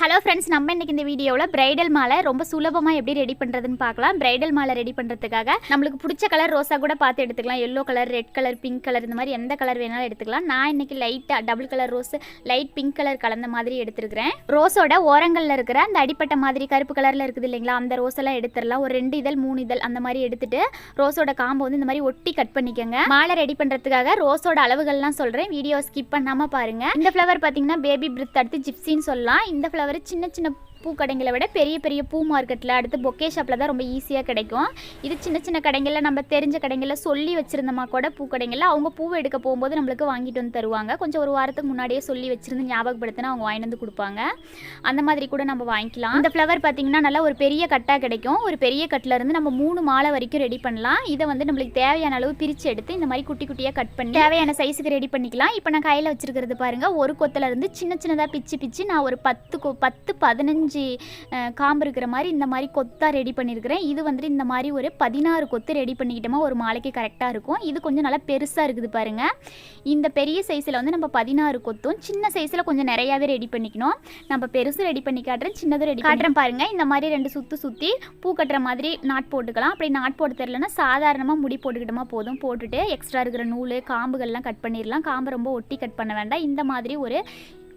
Hello friends நம்ம இன்னைக்கு இந்த வீடியோவில் பிரைடல் மாலை ரொம்ப சுலபமாக எப்படி ரெடி பண்ணுறதுன்னு பார்க்கலாம். பிரைடல் மாலை ரெடி பண்ணுறதுக்காக நம்மளுக்கு பிடிச்ச கலர் ரோஸாக கூட பார்த்து எடுத்துக்கலாம். Yellow colour red colour pink colour இந்த மாதிரி எந்த கலர் வேணாலும் எடுத்துக்கலாம். நான் இன்னைக்கு லைட்டாக double colour rose light pink colour கலந்த மாதிரி எடுத்துருக்கிறேன். ரோஸோட ஓரங்களில் இருக்கிற அந்த அடிப்பட்ட மாதிரி கருப்பு கலரில் இருக்குது இல்லைங்களா? அந்த ரோஸ் எல்லாம் எடுத்துடலாம். ஒரு ரெண்டு இதழ் மூணு இதழ் அந்த மாதிரி எடுத்துட்டு ரோஸோட காம்பை வந்து இந்த மாதிரி ஒட்டி கட் பண்ணிக்கோங்க. மாலை ரெடி பண்ணுறதுக்காக ரோஸோட அளவுகள்லாம் சொல்கிறேன் வீடியோ ஸ்கிப் பண்ணாமல் பாருங்கள் இந்த ஃப்ளவர் பார்த்தீங்கன்னா பேபி பிரித் அடுத்து ஜிப்சின்னு சொல்லலாம். இந்த ஃப்ளவர் சின்ன சின்ன பூக்கடைங்களை விட பெரிய பெரிய பூ மார்க்கெட்டில் அடுத்து பொக்கே ஷாப்பில் தான் ரொம்ப ஈஸியாக கிடைக்கும். இது சின்ன சின்ன கடைங்களில் நம்ம தெரிஞ்ச கடைங்களில் சொல்லி வச்சுருந்தோமா கூட பூக்கடைங்களில் அவங்க பூவை எடுக்க போகும்போது நம்மளுக்கு வாங்கிட்டு வந்து தருவாங்க. கொஞ்சம் ஒரு வாரத்துக்கு முன்னாடியே சொல்லி வச்சுருந்து ஞாபகப்படுத்தினா அவங்க வாங்கிட்டு வந்து கொடுப்பாங்க. அந்த மாதிரி கூட நம்ம வாங்கிக்கலாம். இந்த ஃப்ளவர் பார்த்திங்கன்னா நல்லா ஒரு பெரிய கட்டாக கிடைக்கும். ஒரு பெரிய கட்டில் இருந்து நம்ம மூணு மாலை வரைக்கும் ரெடி பண்ணலாம். இதை வந்து நம்மளுக்கு தேவையான அளவு பிரித்து எடுத்து இந்த மாதிரி குட்டி குட்டியாக கட் பண்ணி தேவையான சைஸுக்கு ரெடி பண்ணிக்கலாம். இப்போ நான் கையில் வச்சுருக்கிறது பாருங்கள் ஒரு கொத்தில் இருந்து சின்ன சின்னதாக பிச்சு பிச்சு நான் ஒரு பத்து பத்து பதினஞ்சு அஹ், காம்பு இருக்கிற மாதிரி இந்த மாதிரி கொத்தாக ரெடி பண்ணியிருக்கிறேன் இது வந்துட்டு இந்த மாதிரி ஒரு பதினாறு கொத்து ரெடி பண்ணிக்கிட்டோமா ஒரு மாலைக்கு கரெக்டாக இருக்கும். இது கொஞ்சம் நல்லா பெருசாக இருக்குது பாருங்க. இந்த பெரிய சைஸில் வந்து நம்ம பதினாறு கொத்தும் சின்ன சைஸில் கொஞ்சம் நிறையாவே ரெடி பண்ணிக்கணும். நம்ம பெருசு ரெடி பண்ணி காட்டுறேன் சின்னதும் ரெடி காட்டுறேன் பாருங்க இந்த மாதிரி ரெண்டு சுற்று சுற்றி பூ கட்டுற மாதிரி நாட் போட்டுக்கலாம். அப்படி நாட் போட்டு தரலன்னா சாதாரணமாக முடி போட்டுக்கிட்டோமா போதும். போட்டுட்டு எக்ஸ்ட்ரா இருக்கிற நூல் காம்புகள்லாம் கட் பண்ணிடலாம். காம்பு ரொம்ப ஒட்டி கட் பண்ண வேண்டாம். இந்த மாதிரி ஒரு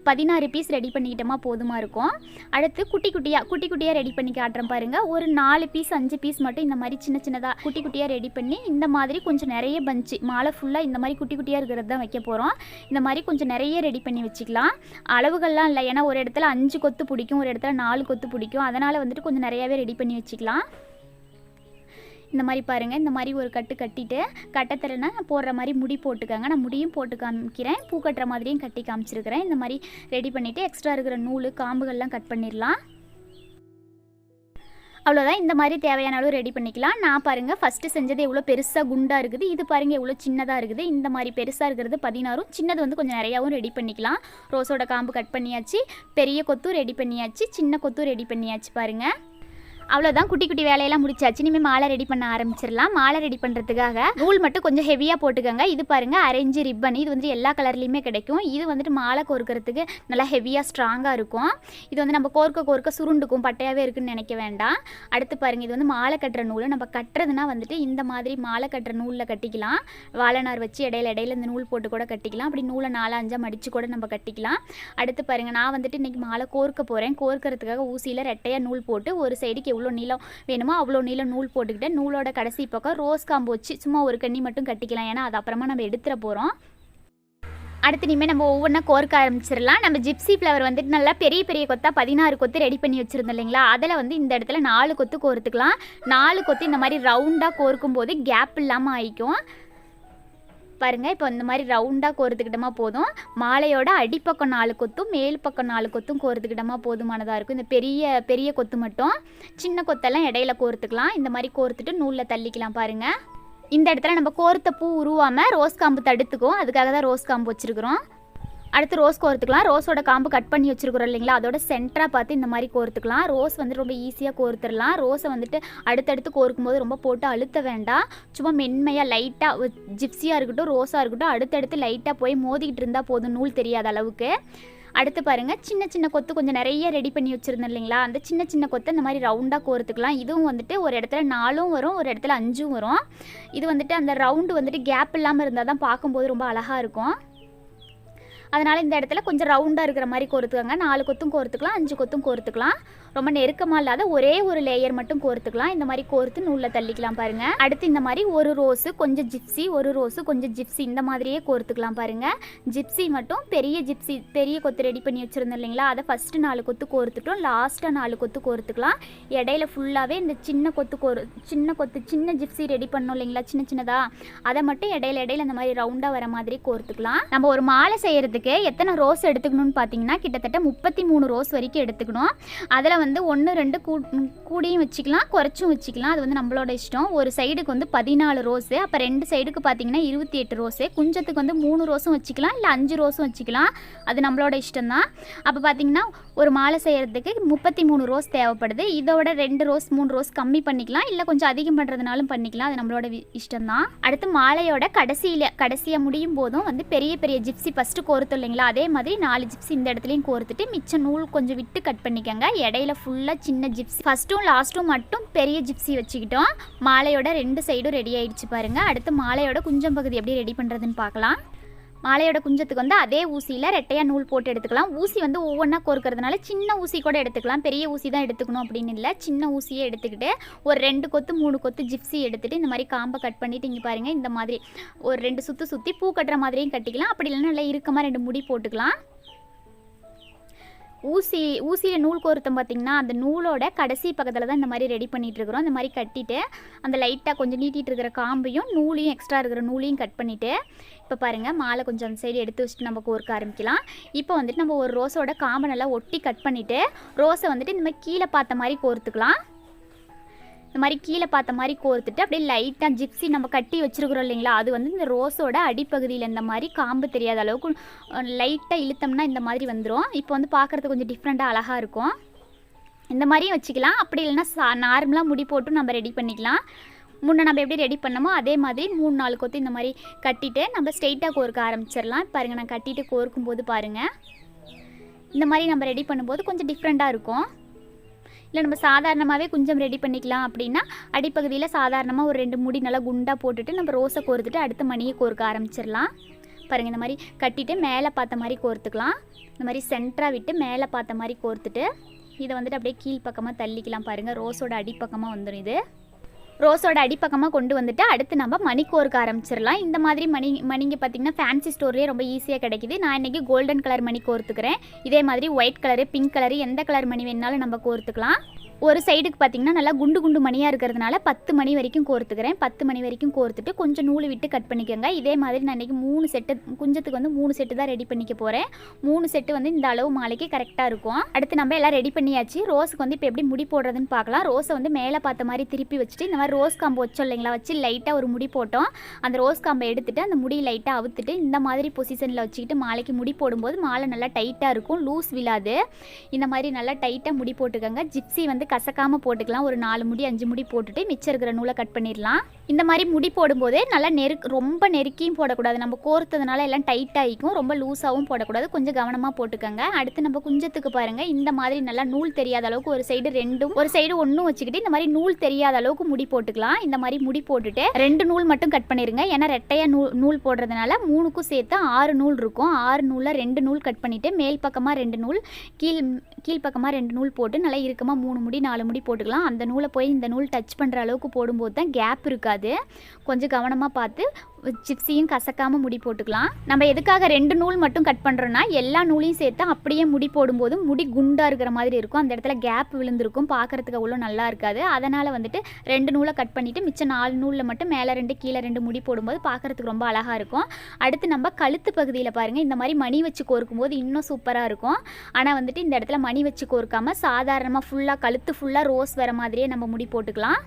பதினாறு பீஸ் ரெடி பண்ணிக்கிட்டோமா போதுமா இருக்கும். அடுத்து குட்டி குட்டியாக குட்டி குட்டியாக ரெடி பண்ணி காட்டுறேன் பாருங்கள் ஒரு நாலு பீஸ் அஞ்சு பீஸ் மட்டும் இந்த மாதிரி சின்ன சின்னதாக குட்டி குட்டியாக ரெடி பண்ணி இந்த மாதிரி கொஞ்சம் நிறைய பஞ்சு மாலை ஃபுல்லாக இந்த மாதிரி குட்டி குட்டியாக இருக்கிறது தான் வைக்க போகிறோம் இந்த மாதிரி கொஞ்சம் நிறைய ரெடி பண்ணி வச்சுக்கலாம். அளவுகள்லாம் இல்லை. ஏன்னா ஒரு இடத்துல அஞ்சு கொத்து பிடிக்கும் ஒரு இடத்துல நாலு கொத்து பிடிக்கும். அதனால் வந்துட்டு கொஞ்சம் நிறையாவே ரெடி பண்ணி வச்சுக்கலாம். இந்த மாதிரி பாருங்கள் இந்த மாதிரி ஒரு கட்டு கட்டிட்டு நான் போடுற மாதிரி முடி போட்டுக்கோங்க. நான் முடியும் போட்டு காமிக்கிறேன் பூ கட்டுற மாதிரியும் கட்டி காமிச்சிருக்கிறேன். இந்த மாதிரி ரெடி பண்ணிவிட்டு எக்ஸ்ட்ரா இருக்கிற நூல் காம்புகள்லாம் கட் பண்ணிடலாம். அவ்வளோதான் இந்த மாதிரி தேவையான அளவு ரெடி பண்ணிக்கலாம். நான் பாருங்கள் ஃபஸ்ட்டு செஞ்சது எவ்வளோ பெருசாக குண்டாக இருக்குது. இது பாருங்கள் எவ்வளோ சின்னதாக இருக்குது. இந்த மாதிரி பெருசாக இருக்கிறது பதினாறும் சின்னது வந்து கொஞ்சம் நிறையாவும் ரெடி பண்ணிக்கலாம். ரோஸோட காம்பு கட் பண்ணியாச்சு. பெரிய கொத்தும் ரெடி பண்ணியாச்சு. சின்ன கொத்தும் ரெடி பண்ணியாச்சு பாருங்கள் அவ்வளோதான் குட்டி குட்டி வேலையெல்லாம் முடிச்சாச்சு. இனிமேல் மாலை ரெடி பண்ண ஆரம்பிச்சிடலாம். மாலை ரெடி பண்ணுறதுக்காக நூல் மட்டும் கொஞ்சம் ஹெவியாக போட்டுக்கோங்க. இது பாருங்கள் அரேஞ்சு ரிப்பன் இது வந்து எல்லா கலர்லேயுமே கிடைக்கும். இது வந்துட்டு மாலை கோர்க்கறதுக்கு நல்லா ஹெவியாக ஸ்ட்ராங்காக இருக்கும். இது வந்து நம்ம கோர்க்க கோர்க்க சுருண்டுக்கும் பட்டையாகவே இருக்குன்னு நினைக்க வேண்டாம். அடுத்து பாருங்கள் இது வந்து மாலை கட்டுற நூல். நம்ம கட்டுறதுனா வந்துட்டு இந்த மாதிரி மாலை கட்டுற நூலில் கட்டிக்கலாம். வாழைநார் வச்சு இடையில இடையில இந்த நூல் போட்டு கூட கட்டிக்கலாம். அப்படி நூலை நாலு அஞ்சாக மடித்து கூட நம்ம கட்டிக்கலாம். அடுத்து பாருங்கள் நான் வந்துட்டு இன்றைக்கி மாலை கோர்க்க போகிறேன் கோர்க்கறதுக்காக ஊசியில் ரெட்டையாக நூல் போட்டு ஒரு சைடுக்கு எவ்வளோ நீளம் வேணுமோ? அவ்வளோ நீளம் நூல் போட்டுக்கிட்டு நூலோட கடைசி பக்கம் ரோஸ் காம்பு வச்சு சும்மா ஒரு கண்ணி மட்டும் கட்டிக்கலாம். ஏன்னா அது அப்புறமா நம்ம எடுத்துகிற போகிறோம் அடுத்து இனிமேல் நம்ம ஒவ்வொன்றா கோர்க்க ஆரம்பிச்சிடலாம். நம்ம ஜிப்சி ஃப்ளவர் வந்துட்டு நல்லா பெரிய பெரிய கொத்தா பதினாறு கொத்து ரெடி பண்ணி வச்சுருந்தோம் இல்லைங்களா? அதில் வந்து இந்த இடத்துல நாலு கொத்து கோர்த்துக்கலாம். நாலு கொத்து இந்த மாதிரி ரவுண்டாக கோர்க்கும் போது கேப் இல்லாமல் ஆயிக்கும். பாருங்கள் இப்போ இந்த மாதிரி ரவுண்டாக கோர்த்துக்கிட்டோமா போதும். மாலையோட அடிப்பக்கம் நாலு கொத்தும் மேல் பக்கம் நாலு கொத்தும் கோர்த்துக்கிட்டோமா போதுமானதாக இருக்கும். இந்த பெரிய பெரிய கொத்து மட்டும். சின்ன கொத்தெல்லாம் இடையில கோர்த்துக்கலாம். இந்த மாதிரி கோர்த்துட்டு நூலில் தள்ளிக்கலாம் பாருங்கள் இந்த இடத்துல நம்ம கோர்த்த பூ உருவாமல் ரோஸ் காம்பு தடுத்துக்கும் அதுக்காக தான் ரோஸ் காம்பு வச்சுருக்குறோம். அடுத்து ரோஸ் கோர்த்துக்கலாம். ரோஸோட காம்பு கட் பண்ணி வச்சிருக்கிறோம் இல்லைங்களா? அதோட சென்டராக பார்த்து இந்த மாதிரி கோர்த்துக்கலாம். ரோஸ் வந்து ரொம்ப ஈஸியாக கோர்த்துடலாம். ரோஸை வந்துட்டு அடுத்தடுத்து கோர்க்கும் போது ரொம்ப போட்டு அழுத்த வேண்டாம். சும்மா மென்மையாக லைட்டாக ஜிப்ஸியாக இருக்கட்டும் ரோஸாக இருக்கட்டும் அடுத்தடுத்து லைட்டாக போய் மோதிக்கிட்டு இருந்தால் போதும் நூல் தெரியாத அளவுக்கு. அடுத்து பாருங்க சின்ன சின்ன கொத்து கொஞ்சம் நிறைய ரெடி பண்ணி வச்சுருந்தேன் இல்லைங்களா? அந்த சின்ன சின்ன கொத்தை இந்த மாதிரி ரவுண்டாக கோர்த்துக்கலாம். இதுவும் வந்துட்டு ஒரு இடத்துல நாலும் வரும் ஒரு இடத்துல அஞ்சும் வரும். இது வந்துட்டு அந்த ரவுண்டு வந்துட்டு கேப் இல்லாமல் இருந்தால் தான் பார்க்கும்போது ரொம்ப அழகாக இருக்கும். அதனால் இந்த இடத்துல கொஞ்சம் ரவுண்டாக இருக்கிற மாதிரி கோர்த்துக்கோங்க. நாலு கொத்தும் கோர்த்துக்கலாம் அஞ்சு கொத்தும் கோர்த்துக்கலாம். ரொம்ப நெருக்கமாக இல்லாத ஒரே ஒரு லேயர் மட்டும் கோர்த்துக்கலாம். இந்த மாதிரி கோர்த்து நூலில் தள்ளிக்கலாம் பாருங்கள் அடுத்து இந்த மாதிரி ஒரு ரோஸு கொஞ்சம் ஜிப்ஸி ஒரு ரோஸு கொஞ்சம் ஜிப்ஸி இந்த மாதிரியே கோர்த்துக்கலாம் பாருங்கள் ஜிப்ஸி மட்டும் பெரிய ஜிப்ஸி பெரிய கொத்து ரெடி பண்ணி வச்சுருந்தோம் இல்லைங்களா? அதை ஃபஸ்ட்டு நாலு கொத்து கோர்த்துட்டோம். லாஸ்ட்டாக நாலு கொத்து கோர்த்துக்கலாம். இடையில ஃபுல்லாகவே இந்த சின்ன கொத்து கோர் சின்ன கொத்து சின்ன ஜிப்ஸி ரெடி பண்ணோம் இல்லைங்களா? சின்ன சின்னதாக அதை மட்டும் இடையில இடையில இந்த மாதிரி ரவுண்டாக வர மாதிரி கோர்த்துக்கலாம். நம்ம ஒரு மாலை பண்ணுறதுக்கு எத்தனை ரோஸ் எடுத்துக்கணும்னு பார்த்தீங்கன்னா கிட்டத்தட்ட முப்பத்தி மூணு ரோஸ் வரைக்கும் எடுத்துக்கணும். அதில் வந்து ஒன்று ரெண்டு கூ கூடியும் வச்சுக்கலாம் குறைச்சும் வச்சுக்கலாம். அது வந்து நம்மளோட இஷ்டம். ஒரு சைடுக்கு வந்து பதினாலு ரோஸு அப்போ ரெண்டு சைடுக்கு பார்த்தீங்கன்னா இருபத்தி எட்டு ரோஸு. குஞ்சத்துக்கு வந்து மூணு ரோஸும் வச்சுக்கலாம் இல்லை அஞ்சு ரோஸும் வச்சுக்கலாம். அது நம்மளோட இஷ்டம் தான் அப்போ பார்த்தீங்கன்னா ஒரு மாலை செய்கிறதுக்கு முப்பத்தி மூணு ரோஸ் தேவைப்படுது. இதோட ரெண்டு ரோஸ் மூணு ரோஸ் கம்மி பண்ணிக்கலாம். இல்லை கொஞ்சம் அதிகம் பண்ணுறதுனாலும் பண்ணிக்கலாம். அது நம்மளோட இஷ்டம் தான் அடுத்து மாலையோட கடைசியில் கடைசியாக முடியும் போதும் வந்து பெரிய பெரிய ஜிப்ஸி ஃபஸ்ட்டு கோர்த்தோம் இல்லைங்களா? அதே மாதிரி நாலு ஜிப்ஸி இந்த இடத்துலையும் கோர்த்துட்டு மிச்ச நூல் கொஞ்சம் விட்டு கட் பண்ணிக்கோங்க. இடையில ஃபுல்லாக சின்ன ஜிப்ஸி ஃபஸ்ட்டும் லாஸ்ட்டும் மட்டும் பெரிய ஜிப்ஸி வச்சுக்கிட்டோம். மாலையோட ரெண்டு சைடும் ரெடி ஆயிடுச்சு பாருங்க. அடுத்து மாலையோட குஞ்சம் பகுதி எப்படி ரெடி பண்ணுறதுன்னு பார்க்கலாம். மாலையோட குஞ்சத்துக்கு வந்து அதே ஊசியில் ரெட்டையாக நூல் போட்டு எடுத்துக்கலாம். ஊசி வந்து ஒவ்வொன்றா கோர்க்கறதுனால சின்ன ஊசி கூட எடுத்துக்கலாம். பெரிய ஊசி தான் எடுத்துக்கணும் அப்படின்னு இல்லை. சின்ன ஊசியை எடுத்துக்கிட்டு ஒரு ரெண்டு கொத்து மூணு கொத்து ஜிப்ஸி எடுத்துகிட்டு இந்த மாதிரி காம்பை கட் பண்ணிவிட்டு இங்கே பாருங்கள் இந்த மாதிரி ஒரு ரெண்டு சுற்று சுற்றி பூ கட்டுற மாதிரியும் கட்டிக்கலாம். அப்படி இல்லைன்னா நல்லா இறுக்கமாக ரெண்டு முடி போட்டுக்கலாம். ஊசி ஊசியில் நூல் கோர்த்தம் பார்த்திங்கன்னா அந்த நூலோட கடைசி பக்கத்தில் தான் இந்த மாதிரி ரெடி பண்ணிகிட்டு இருக்கிறோம். இந்த மாதிரி கட்டிட்டு அந்த லைட்டாக கொஞ்சம் நீட்டிகிட்டு இருக்கிற காம்பையும் நூலையும் எக்ஸ்ட்ரா இருக்கிற நூலையும் கட் பண்ணிவிட்டு இப்போ பாருங்கள் மாலை கொஞ்சம் அந்த சைடு எடுத்து வச்சுட்டு நம்ம கோர்க்க ஆரம்பிக்கலாம். இப்போ வந்துட்டு நம்ம ஒரு ரோஸோட காம்பை நல்லா ஒட்டி கட் பண்ணிவிட்டு ரோஸை வந்துட்டு இந்த மாதிரி கீழே பார்த்த மாதிரி கோர்த்துக்கலாம். இந்த மாதிரி கீழே பார்த்த மாதிரி கோர்த்துட்டு அப்படியே லைட்டாக ஜிப்ஸி நம்ம கட்டி வச்சிருக்கிறோம் இல்லைங்களா? அது வந்து இந்த ரோஸோட அடிப்பகுதியில் இந்த மாதிரி காம்பு தெரியாத அளவுக்கு லைட்டாக இழுத்தோம்னா இந்த மாதிரி வந்துடும் இப்போ வந்து பார்க்குறதுக்கு கொஞ்சம் டிஃப்ரெண்ட்டாக அழகாக இருக்கும். இந்த மாதிரியும் வச்சுக்கலாம். அப்படி இல்லைன்னா சா நார்மலாக முடி போட்டு நம்ம ரெடி பண்ணிக்கலாம். முன்னே நம்ம எப்படி ரெடி பண்ணமோ அதே மாதிரி மூணு நாலு கொத்து இந்த மாதிரி கட்டிட்டு நம்ம ஸ்ட்ரெயிட்டாக கோர்க்க ஆரம்பிச்சிடலாம். பாருங்கள் நான் கட்டிட்டு கோர்க்கும் போது பாருங்கள் இந்த மாதிரி நம்ம ரெடி பண்ணும்போது கொஞ்சம் டிஃப்ரெண்ட்டாக இருக்கும். இல்லை நம்ம சாதாரணமாகவே கொஞ்சம் ரெடி பண்ணிக்கலாம் அப்படின்னா அடிப்பகுதியில் சாதாரணமாக ஒரு ரெண்டு முடி நல்லா குண்டாக போட்டுட்டு நம்ம ரோஸை கோர்த்துட்டு அடுத்த மணியை கோர்க்க ஆரம்பிச்சிடலாம். பாருங்கள் இந்த மாதிரி கட்டிட்டு மேலே பார்த்த மாதிரி கோர்த்துக்கலாம். இந்த மாதிரி சென்டராக விட்டு மேலே பார்த்த மாதிரி கோர்த்துட்டு இதை வந்துட்டு அப்படியே கீழ்ப்பக்கமாக தள்ளிக்கலாம் பாருங்கள் ரோஸோட அடிப்பக்கமாக வந்துடும் இது. ரோஸோட அடிப்பக்கமாக கொண்டு வந்துட்டு அடுத்து நம்ம மணிக்கோருக்கு ஆரம்பிச்சிடலாம். இந்த மாதிரி மணி மணிங்க பார்த்திங்கன்னா ஃபேன்சி ஸ்டோர்லேயே ரொம்ப ஈஸியாக கிடைக்குது. நான் இன்றைக்கி கோல்டன் கலர் மணி கோர்த்துக்கிறேன். இதே மாதிரி ஒயிட் கலரு பிங்க் கலரு எந்த கலர் மணி வேணாலும் நம்ம கோர்த்துக்கலாம். ஒரு சைடுக்கு பார்த்திங்கன்னா நல்லா குண்டு குண்டு மணியாக இருக்கிறதுனால பத்து மணி வரைக்கும் கோர்த்துக்கிறேன். பத்து மணி வரைக்கும் கோர்த்துட்டு கொஞ்சம் நூல் விட்டு கட் பண்ணிக்கோங்க. இதே மாதிரி நான் இன்றைக்கி மூணு செட்டு குஞ்சத்துக்கு வந்து மூணு செட்டு தான் ரெடி பண்ணிக்க போகிறேன் மூணு செட்டு வந்து இந்த அளவு மாலைக்கு கரெக்டாக இருக்கும். அடுத்து நம்ம எல்லாம் ரெடி பண்ணியாச்சு. ரோஸுக்கு வந்து இப்போ எப்படி முடி போடுறதுன்னு பார்க்கலாம் ரோஸை வந்து மேலே பார்த்த மாதிரி திருப்பி வச்சுட்டு இந்த மாதிரி ரோஸ் காம்பு வச்சோம் இல்லைங்களா? வச்சு லைட்டாக ஒரு முடி போட்டோம். அந்த ரோஸ் காம்பை எடுத்துகிட்டு அந்த முடி லைட்டாக அவுத்துட்டு இந்த மாதிரி பொசிஷனில் வச்சுக்கிட்டு மாலைக்கு முடி போடும்போது மாலை நல்லா டைட்டாக இருக்கும். லூஸ் விழாது. இந்த மாதிரி நல்லா டைட்டாக முடி போட்டுக்கோங்க. ஜிப்ஸி வந்து கசக்காமல் போட்டுக்கலாம். ஒரு நாலு முடி அஞ்சு முடி போட்டுட்டு மிச்சம் இருக்கிற நூலை கட் பண்ணிடலாம். இந்த மாதிரி முடி போடும்போதே நல்லா நெருக் ரொம்ப நெருக்கியும் போடக்கூடாது. நம்ம கோர்த்ததுனால எல்லாம் டைட்டாகிக்கும் ரொம்ப லூஸாகவும் போடக்கூடாது. கொஞ்சம் கவனமாக போட்டுக்கோங்க. அடுத்து நம்ம குஞ்சத்துக்கு பாருங்கள் இந்த மாதிரி நல்லா நூல் தெரியாத அளவுக்கு ஒரு சைடு ரெண்டும் ஒரு சைடு ஒன்றும் வச்சுக்கிட்டு இந்த மாதிரி நூல் தெரியாத அளவுக்கு முடி போட்டுக்கலாம். இந்த மாதிரி முடி போட்டுட்டு ரெண்டு நூல் மட்டும் கட் பண்ணிடுங்க ஏன்னா ரெட்டையாக நூல் நூல் போடுறதுனால மூணுக்கும் சேர்த்து ஆறு நூல் இருக்கும். ஆறு நூலில் ரெண்டு நூல் கட் பண்ணிவிட்டு மேல் பக்கமாக ரெண்டு நூல் கீழ் கீழ் பக்கமாக ரெண்டு நூல் போட்டு நல்லா இறுக்கமாக மூணு முடி நாலு முடி போட்டுக்கலாம். அந்த நூலை போய் இந்த நூல் டச் பண்ணுற அளவுக்கு போடும்போது தான் கேப் இருக்காது. கொஞ்சம் கவனமாக பார்த்து சிப்ஸையும் கசக்காமல் முடி போட்டுக்கலாம். நம்ம எதுக்காக ரெண்டு நூல் மட்டும் கட் பண்ணுறோன்னா எல்லா நூலையும் சேர்த்து அப்படியே முடி போடும்போது முடி குண்டாக இருக்கிற மாதிரி இருக்கும். அந்த இடத்துல கேப் விழுந்திருக்கும். பார்க்குறதுக்கு அவ்வளோ நல்லா இருக்காது. அதனால் வந்துட்டு ரெண்டு நூலை கட் பண்ணிவிட்டு மிச்சம் நாலு நூலில் மட்டும் மேலே ரெண்டு கீழே ரெண்டு முடி போடும்போது பார்க்குறதுக்கு ரொம்ப அழகாக இருக்கும். அடுத்து நம்ம கழுத்து பகுதியில் பாருங்கள் இந்த மாதிரி மணி வச்சு கோர்க்கும்போது இன்னும் சூப்பராக இருக்கும். ஆனால் வந்துட்டு இந்த இடத்துல மணி வச்சு கோர்க்காமல் சாதாரணமாக ஃபுல்லாக கழுத்து ஃபுல்லாக ரோஸ் வர மாதிரியே நம்ம முடி போட்டுக்கலாம்.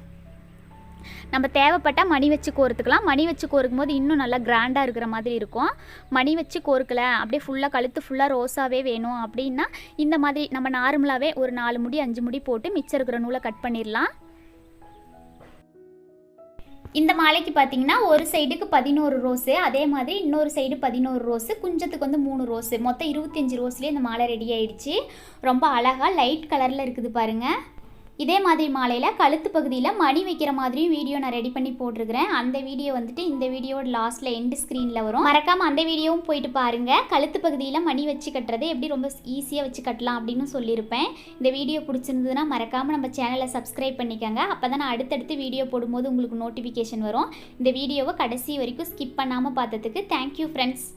நம்ம தேவைப்பட்டால் மணி வச்சு கோர்த்துக்கலாம். மணி வச்சு கோர்க்கும் போது இன்னும் நல்லா கிராண்டாக இருக்கிற மாதிரி இருக்கும். மணி வச்சு கோர்க்கல அப்படியே ஃபுல்லாக கழுத்து ஃபுல்லாக ரோஸாகவே வேணும் அப்படின்னா இந்த மாதிரி நம்ம நார்மலாகவே ஒரு நாலு முடி அஞ்சு முடி போட்டு மிச்சம் இருக்கிற நூலை கட் பண்ணிடலாம். இந்த மாலைக்கு பார்த்தீங்கன்னா ஒரு சைடுக்கு பதினோரு ரோஸு அதே மாதிரி இன்னொரு சைடு பதினோரு ரோஸு குஞ்சத்துக்கு வந்து மூணு ரோஸு மொத்தம் இருபத்தஞ்சி ரோஸ்லேயே இந்த மாலை ரெடி ஆயிடுச்சு. ரொம்ப அழகாக லைட் கலரில் இருக்குது பாருங்கள் இதே மாதிரி மாலையில் கழுத்து பகுதியில் மணி வைக்கிற மாதிரியும் வீடியோ நான் ரெடி பண்ணி போட்டிருக்கிறேன். அந்த வீடியோ வந்துட்டு இந்த வீடியோட லாஸ்ட்டில் எண்டு ஸ்க்ரீனில் வரும். மறக்காமல் அந்த வீடியோவும் போயிட்டு பாருங்கள் கழுத்து பகுதியில் மணி வச்சு கட்டுறது எப்படி ரொம்ப ஈஸியாக வச்சு கட்டலாம் அப்படின்னு சொல்லியிருப்பேன். இந்த வீடியோ பிடிச்சிருந்ததுன்னா மறக்காமல் நம்ம சேனலை சப்ஸ்கிரைப் பண்ணிக்கோங்க. அப்போ தான் நான் அடுத்தடுத்து வீடியோ போடும்போது உங்களுக்கு நோட்டிஃபிகேஷன் வரும். இந்த வீடியோவை கடைசி வரைக்கும் ஸ்கிப் பண்ணாமல் பார்த்ததுக்கு தேங்க்யூ ஃப்ரெண்ட்ஸ்